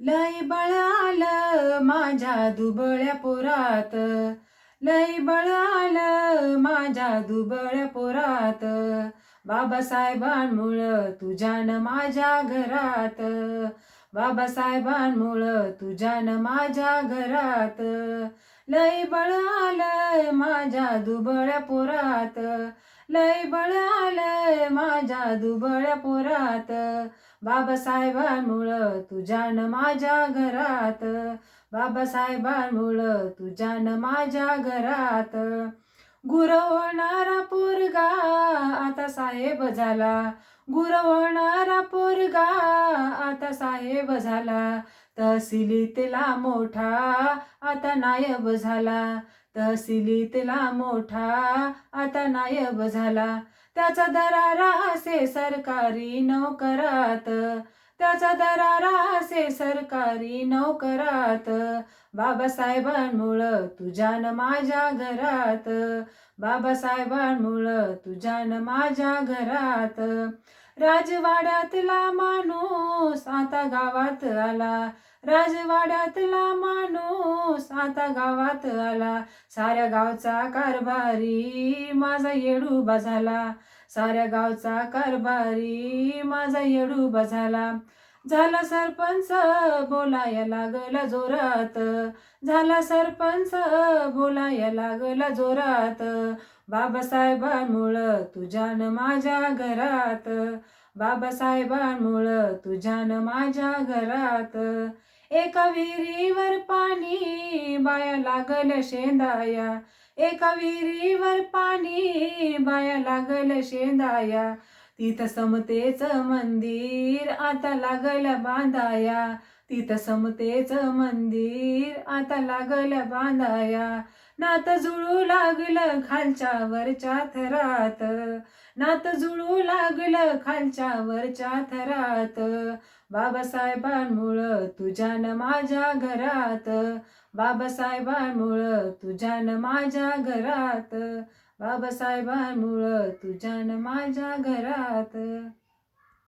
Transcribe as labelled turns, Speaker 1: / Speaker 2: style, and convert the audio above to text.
Speaker 1: लई बळ आलं माझ्या दुबळ्या पोरात. लई बळ आलं माझ्या दुबळ्या पोरात. बाबासाहेबांमुळं तुझ्यान माझ्या घरात. बाबासाहेबांमुळं तुझ्यान माझ्या घरात. लई बळ माझ्या दुबळ्या पोरात. लय बळ आलंय माझ्या दुबळ्या पोरात. बाबासाहेबांमुळं तुझ्यान माझ्या घरात. बाबासाहेबांमुळं तुझ्यान माझ्या घरात. गुरवणारा पोरगा आता साहेब झाला. गुरवणारा पोरगा आता साहेब झाला. तहसिलीतला मोठा आता नायब झाला. तहसिलीतला मोठा आता नायब झाला. त्याचा दरारा असे सरकारी नोकरात. त्याचा दरारा असे सरकारी नोकरात. बाबासाहेबांमुळं तुझ्यान माझ्या घरात. बाबासाहेबांमुळं तुझ्यान माझ्या घरात. राजवाड्यातला माणूस आता गावात आला. राजवाड्यातला माणूस आता गावात आला. साऱ्या गावचा कारभारी माझा येडूबा झाला. साऱ्या गावचा कारभारी माझा येडूबा झाला. झाला सरपंच बोलाया लागला जोरात. झाला सरपंच बोलाया लागला जोरात. बाबासाहेबांमुळं तुझ्यान माझ्या घरात. बाबासाहेबांमुळं तुझ्यान माझ्या घरात. एका विहिरीवर पाणी बाया लागल शेंदाया. एका विहिरीवर पाणी बाया लागल शेंदाया. तिथं समतेचं मंदिर आता लागल बांधाया. तिथं समतेचं मंदिर आता लागल बांधाया. नात जुळू लागलं खालच्या वरच्या थरात. नात जुळू लागलं खालच्या वरच्या थरात. बाबासाहेबांमुळं तुझ्यान माझ्या घरात. बाबासाहेबांमुळं तुझ्यान माझ्या घरात. बाबासाहेबांमुळं तुझ्यान माझ्या घरात.